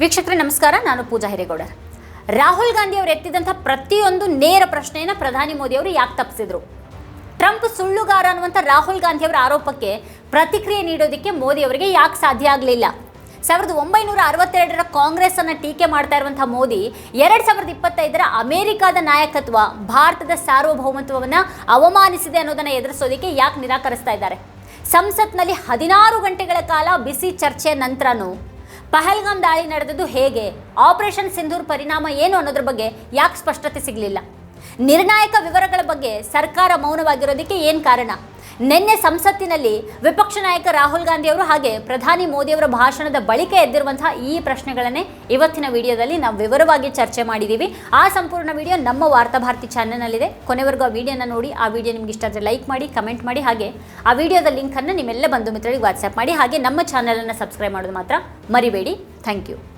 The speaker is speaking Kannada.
ವೀಕ್ಷಕರೇ, ನಮಸ್ಕಾರ. ನಾನು ಪೂಜಾ ಹಿರೇಗೌಡರ್. ರಾಹುಲ್ ಗಾಂಧಿ ಅವರು ಎತ್ತಿದಂಥ ಪ್ರತಿಯೊಂದು ನೇರ ಪ್ರಶ್ನೆಯನ್ನು ಪ್ರಧಾನಿ ಮೋದಿ ಅವರು ಯಾಕೆ ತಪ್ಪಿಸಿದ್ರು? ಟ್ರಂಪ್ ಸುಳ್ಳುಗಾರ ಅನ್ನುವಂಥ ರಾಹುಲ್ ಗಾಂಧಿ ಅವರ ಆರೋಪಕ್ಕೆ ಪ್ರತಿಕ್ರಿಯೆ ನೀಡೋದಕ್ಕೆ ಮೋದಿ ಅವರಿಗೆ ಯಾಕೆ ಸಾಧ್ಯ ಆಗಲಿಲ್ಲ? ಸಾವಿರದ ಒಂಬೈನೂರ ಅರವತ್ತೆರಡರ ಕಾಂಗ್ರೆಸ್ ಅನ್ನ ಟೀಕೆ ಮಾಡ್ತಾ ಇರುವಂತಹ ಮೋದಿ, ಎರಡ್ ಸಾವಿರದ ಇಪ್ಪತ್ತೈದರ ಅಮೆರಿಕದ ನಾಯಕತ್ವ, ಭಾರತದ ಸಾರ್ವಭೌಮತ್ವವನ್ನು ಅವಮಾನಿಸಿದೆ ಅನ್ನೋದನ್ನ ಎದುರಿಸೋದಕ್ಕೆ ಯಾಕೆ ನಿರಾಕರಿಸ್ತಾ ಇದ್ದಾರೆ? ಸಂಸತ್ನಲ್ಲಿ ಹದಿನಾರು ಗಂಟೆಗಳ ಕಾಲ ಬಿಸಿ ಚರ್ಚೆಯ ನಂತರನೂ ಪಹಲ್ಗಾಮ್ ದಾಳಿ ನಡೆದದ್ದು ಹೇಗೆ? ಆಪರೇಷನ್ ಸಿಂಧೂರ್ ಪರಿಣಾಮ ಏನು ಅನ್ನೋದ್ರ ಬಗ್ಗೆ ಯಾಕೆ ಸ್ಪಷ್ಟತೆ ಸಿಗಲಿಲ್ಲ? ನಿರ್ಣಾಯಕ ವಿವರಗಳ ಬಗ್ಗೆ ಸರ್ಕಾರ ಮೌನವಾಗಿರೋದಕ್ಕೆ ಏನು ಕಾರಣ? ನಿನ್ನೆ ಸಂಸತ್ತಿನಲ್ಲಿ ವಿಪಕ್ಷ ನಾಯಕ ರಾಹುಲ್ ಗಾಂಧಿ ಅವರು ಹಾಗೆ ಪ್ರಧಾನಿ ಮೋದಿಯವರ ಭಾಷಣದ ಬಳಿಕ ಎದ್ದಿರುವಂತಹ ಈ ಪ್ರಶ್ನೆಗಳನ್ನೇ ಇವತ್ತಿನ ವಿಡಿಯೋದಲ್ಲಿ ನಾವು ವಿವರವಾಗಿ ಚರ್ಚೆ ಮಾಡಿದ್ದೀವಿ. ಆ ಸಂಪೂರ್ಣ ವಿಡಿಯೋ ನಮ್ಮ ವಾರ್ತಾಭಾರತಿ ಚಾನಲ್ನಲ್ಲಿದೆ. ಕೊನೆವರೆಗೂ ಆ ವಿಡಿಯೋನ ನೋಡಿ, ಆ ವಿಡಿಯೋ ನಿಮ್ಗೆ ಇಷ್ಟ ಆದರೆ ಲೈಕ್ ಮಾಡಿ, ಕಮೆಂಟ್ ಮಾಡಿ, ಹಾಗೆ ಆ ವಿಡಿಯೋದ ಲಿಂಕನ್ನು ನಿಮ್ಮೆಲ್ಲ ಬಂಧು ಮಿತ್ರರಿಗೆ ವಾಟ್ಸ್ಆ್ಯಪ್ ಮಾಡಿ, ಹಾಗೆ ನಮ್ಮ ಚಾನಲನ್ನು ಸಬ್ಸ್ಕ್ರೈಬ್ ಮಾಡೋದು ಮಾತ್ರ ಮರಿಬೇಡಿ. Thank you.